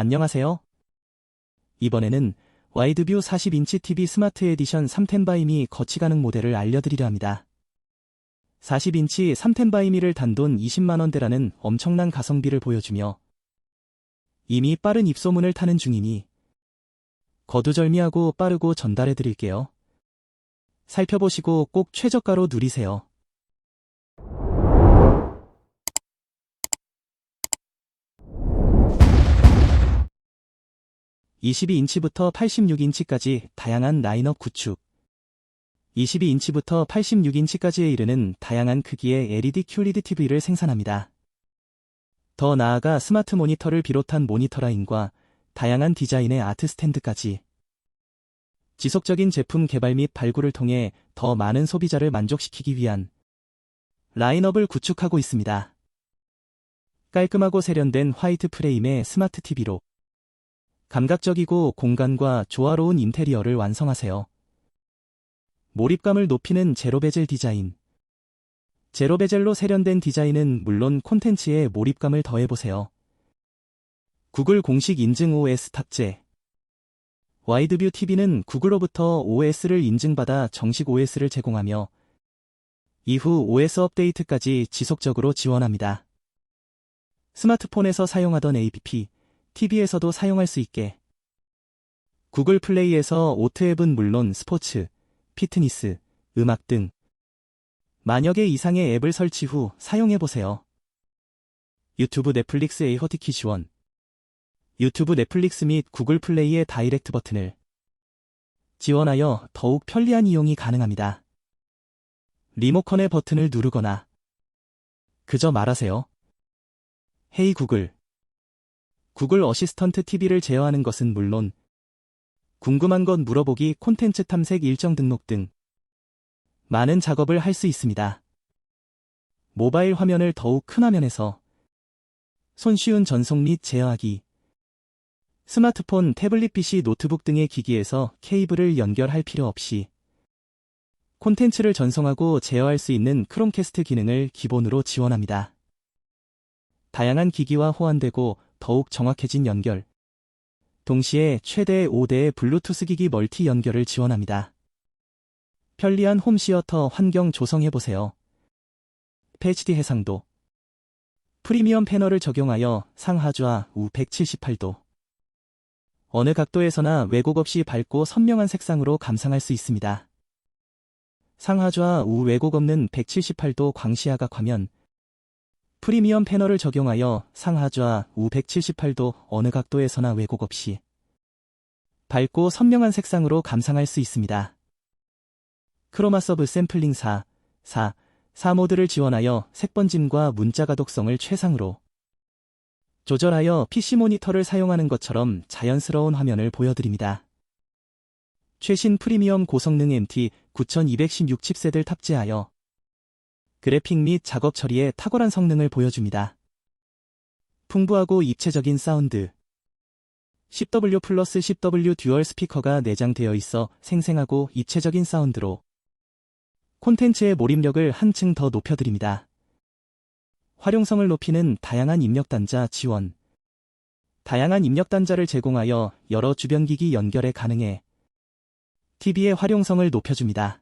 안녕하세요. 이번에는 와이드뷰 40인치 TV 스마트 에디션 3텐바이미 거치 가능 모델을 알려드리려 합니다. 40인치 3텐바이미를 단돈 20만원대라는 엄청난 가성비를 보여주며 이미 빠른 입소문을 타는 중이니 거두절미하고 빠르고 전달해 드릴게요. 살펴보시고 꼭 최저가로 누리세요. 22인치부터 86인치까지 다양한 라인업 구축. 22인치부터 86인치까지에 이르는 다양한 크기의 LED QLED TV를 생산합니다. 더 나아가 스마트 모니터를 비롯한 모니터 라인과 다양한 디자인의 아트 스탠드까지 지속적인 제품 개발 및 발굴을 통해 더 많은 소비자를 만족시키기 위한 라인업을 구축하고 있습니다. 깔끔하고 세련된 화이트 프레임의 스마트 TV로 감각적이고 공간과 조화로운 인테리어를 완성하세요. 몰입감을 높이는 제로 베젤 디자인. 제로 베젤로 세련된 디자인은 물론 콘텐츠에 몰입감을 더해보세요. 구글 공식 인증 OS 탑재. 와이드뷰 TV는 구글로부터 OS를 인증받아 정식 OS를 제공하며 이후 OS 업데이트까지 지속적으로 지원합니다. 스마트폰에서 사용하던 APP, TV에서도 사용할 수 있게 구글 플레이에서 오트 앱은 물론 스포츠, 피트니스, 음악 등개 이상의 앱을 설치 후 사용해보세요. 유튜브 넷플릭스 에이허티키 지원 유튜브 넷플릭스 및 구글 플레이의 다이렉트 버튼을 지원하여 더욱 편리한 이용이 가능합니다. 리모컨의 버튼을 누르거나 그저 말하세요. 헤이 구글 구글 어시스턴트 TV를 제어하는 것은 물론 궁금한 것 물어보기 콘텐츠 탐색 일정 등록 등 많은 작업을 할 수 있습니다. 모바일 화면을 더욱 큰 화면에서 손쉬운 전송 및 제어하기 스마트폰, 태블릿 PC, 노트북 등의 기기에서 케이블을 연결할 필요 없이 콘텐츠를 전송하고 제어할 수 있는 크롬캐스트 기능을 기본으로 지원합니다. 다양한 기기와 호환되고 더욱 정확해진 연결. 동시에 최대 5대의 블루투스 기기 멀티 연결을 지원합니다. 편리한 홈시어터 환경 조성해보세요. FHD 해상도. 프리미엄 패널을 적용하여 상하좌 우 178도. 어느 각도에서나 왜곡 없이 밝고 선명한 색상으로 감상할 수 있습니다. 상하좌 우 왜곡 없는 178도 광시야각 화면, 프리미엄 패널을 적용하여 상하좌 우 178도 어느 각도에서나 왜곡 없이 밝고 선명한 색상으로 감상할 수 있습니다. 크로마 서브 샘플링 4, 4, 4 모드를 지원하여 색번짐과 문자 가독성을 최상으로 조절하여 PC 모니터를 사용하는 것처럼 자연스러운 화면을 보여드립니다. 최신 프리미엄 고성능 MT 9216 칩셋을 탑재하여 그래픽 및 작업 처리에 탁월한 성능을 보여줍니다. 풍부하고 입체적인 사운드 10W 플러스 10W 듀얼 스피커가 내장되어 있어 생생하고 입체적인 사운드로 콘텐츠의 몰입력을 한층 더 높여드립니다. 활용성을 높이는 다양한 입력 단자 지원 다양한 입력 단자를 제공하여 여러 주변 기기 연결에 가능해 TV의 활용성을 높여줍니다.